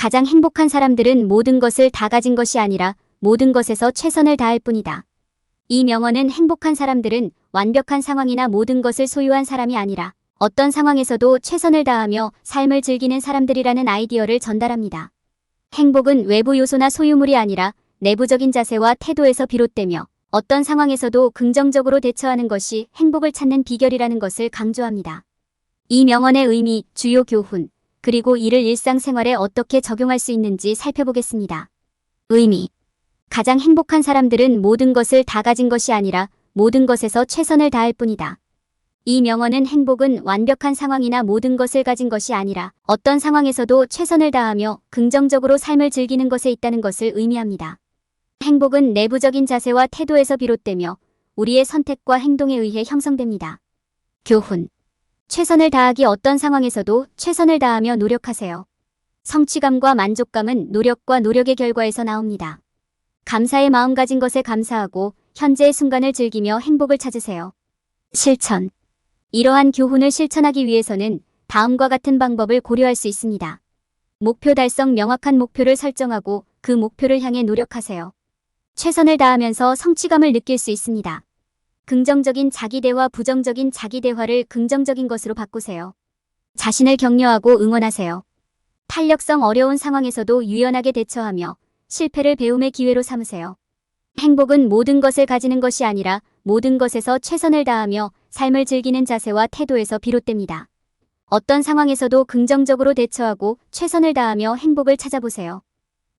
가장 행복한 사람들은 모든 것을 다 가진 것이 아니라 모든 것에서 최선을 다할 뿐이다. 이 명언은 행복한 사람들은 완벽한 상황이나 모든 것을 소유한 사람이 아니라 어떤 상황에서도 최선을 다하며 삶을 즐기는 사람들이라는 아이디어를 전달합니다. 행복은 외부 요소나 소유물이 아니라 내부적인 자세와 태도에서 비롯되며 어떤 상황에서도 긍정적으로 대처하는 것이 행복을 찾는 비결이라는 것을 강조합니다. 이 명언의 의미, 주요 교훈, 그리고 이를 일상생활에 어떻게 적용할 수 있는지 살펴보겠습니다. 의미. 가장 행복한 사람들은 모든 것을 다 가진 것이 아니라 모든 것에서 최선을 다할 뿐이다. 이 명언은 행복은 완벽한 상황이나 모든 것을 가진 것이 아니라 어떤 상황에서도 최선을 다하며 긍정적으로 삶을 즐기는 것에 있다는 것을 의미합니다. 행복은 내부적인 자세와 태도에서 비롯되며 우리의 선택과 행동에 의해 형성됩니다. 교훈. 최선을 다하기 어떤 상황에서도 최선을 다하며 노력하세요. 성취감과 만족감은 노력과 노력의 결과에서 나옵니다. 감사의 마음 가진 것에 감사하고 현재의 순간을 즐기며 행복을 찾으세요. 실천. 이러한 교훈을 실천하기 위해서는 다음과 같은 방법을 고려할 수 있습니다. 목표 달성 명확한 목표를 설정하고 그 목표를 향해 노력하세요. 최선을 다하면서 성취감을 느낄 수 있습니다. 긍정적인 자기대화, 부정적인 자기대화를 긍정적인 것으로 바꾸세요. 자신을 격려하고 응원하세요. 탄력성 어려운 상황에서도 유연하게 대처하며 실패를 배움의 기회로 삼으세요. 행복은 모든 것을 가지는 것이 아니라 모든 것에서 최선을 다하며 삶을 즐기는 자세와 태도에서 비롯됩니다. 어떤 상황에서도 긍정적으로 대처하고 최선을 다하며 행복을 찾아보세요.